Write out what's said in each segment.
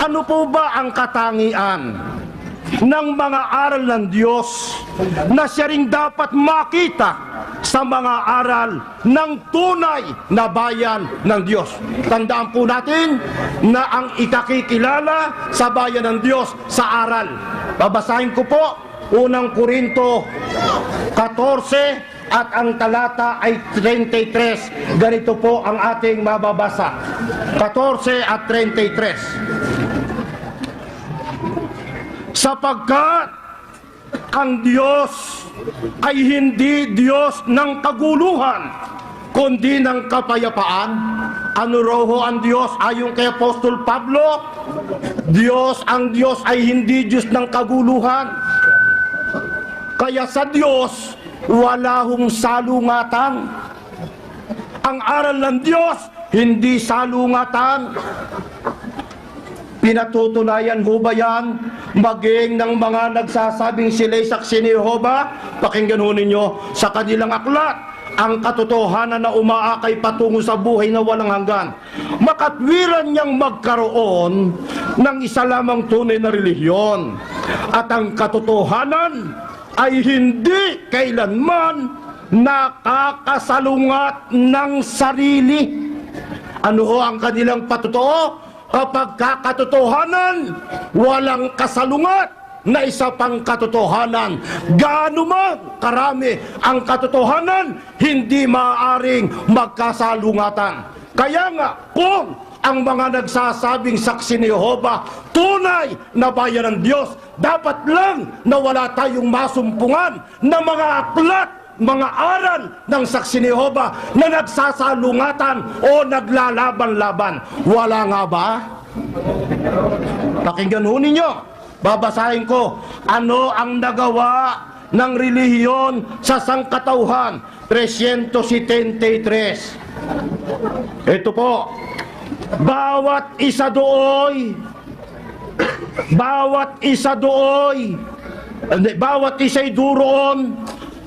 Ano po ba ang katangian ng mga aral ng Diyos na siya rin dapat makita sa mga aral ng tunay na bayan ng Diyos. Tandaan po natin na ang ikakikilala sa bayan ng Diyos sa aral. Babasahin ko po, unang Korinto 14 at ang talata ay 33. Ganito po ang ating mababasa. 14 at 33 sapagkat ang Diyos ay hindi Diyos ng kaguluhan, kundi ng kapayapaan. Ano roho ang Diyos ayon kay Apostol Pablo? Diyos, ang Diyos ay hindi Diyos ng kaguluhan. Kaya sa Diyos, wala hong salungatan. Ang aral ng Diyos, hindi salungatan. Pinatutunayan ho ba yan? Maging ng mga nagsasabing sila'y saksi ni Jehova? Pakinggan ho ninyo sa kanilang aklat ang katotohanan na umaakay patungo sa buhay na walang hanggan. Makatwiran niyang magkaroon ng isa lamang tunay na relihiyon. At ang katotohanan ay hindi kailanman nakakasalungat ng sarili. Ano ho ang kanilang patotoo? Kapag kakatotohanan, walang kasalungat na isa pang katotohanan. Gaano man karami ang katotohanan, hindi maaaring magkasalungatan. Kaya nga, kung ang mga nagsasabing saksi ni Jehova, tunay na bayan ng Diyos, dapat lang na wala tayong masumpungan na mga aklat mga aral ng saksi ni Jehova na nagsasalungatan o naglalaban-laban. Wala nga ba? Pakinggan ho ninyo. Babasahin ko. Ano ang nagawa ng relihiyon sa sangkatauhan? 373. Ito po. Bawat isa dooy bawat isa dooy bawat isa'y duroon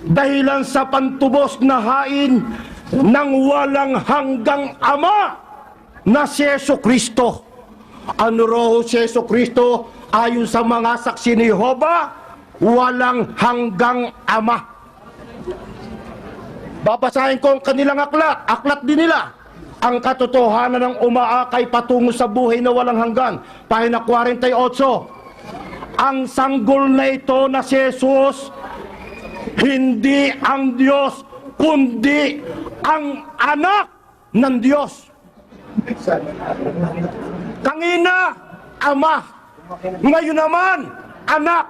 dahilan sa pantubos na hain ng walang hanggang ama na si Yeso Kristo. Ano roho si Yeso Kristo ayon sa mga saksi ni Jehova? Walang hanggang ama. Babasahin ko ang kanilang aklat. Aklat din nila. Ang katotohanan ng umaakay patungo sa buhay na walang hanggan. Pahina 48. Ang sanggol na ito na si Jesus hindi ang Diyos, kundi ang anak ng Diyos. Kangina, ama. Ngayon naman, anak.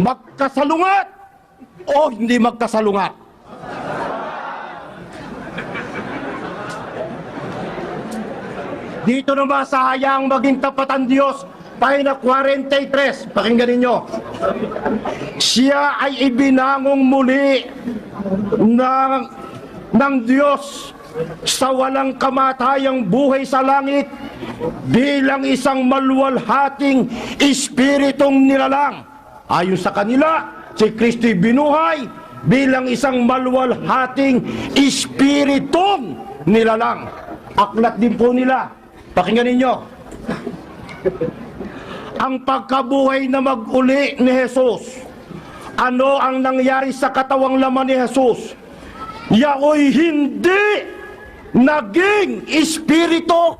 Magkasalungat o hindi magkasalungat? Dito naman sa hayang maging tapat ang Diyos, Pahina 43, pakinggan ninyo. Siya ay ibinangong muli ng, ng Diyos sa walang kamatayang buhay sa langit bilang isang maluwalhating espiritong nilalang. Ayon sa kanila, si Kristo'y binuhay bilang isang maluwalhating espiritong nilalang. Aklat din po nila. Pakinggan ninyo ang pagkabuhay na mag-uli ni Jesus. Ano ang nangyari sa katawang laman ni Jesus? Yaoy hindi naging espiritu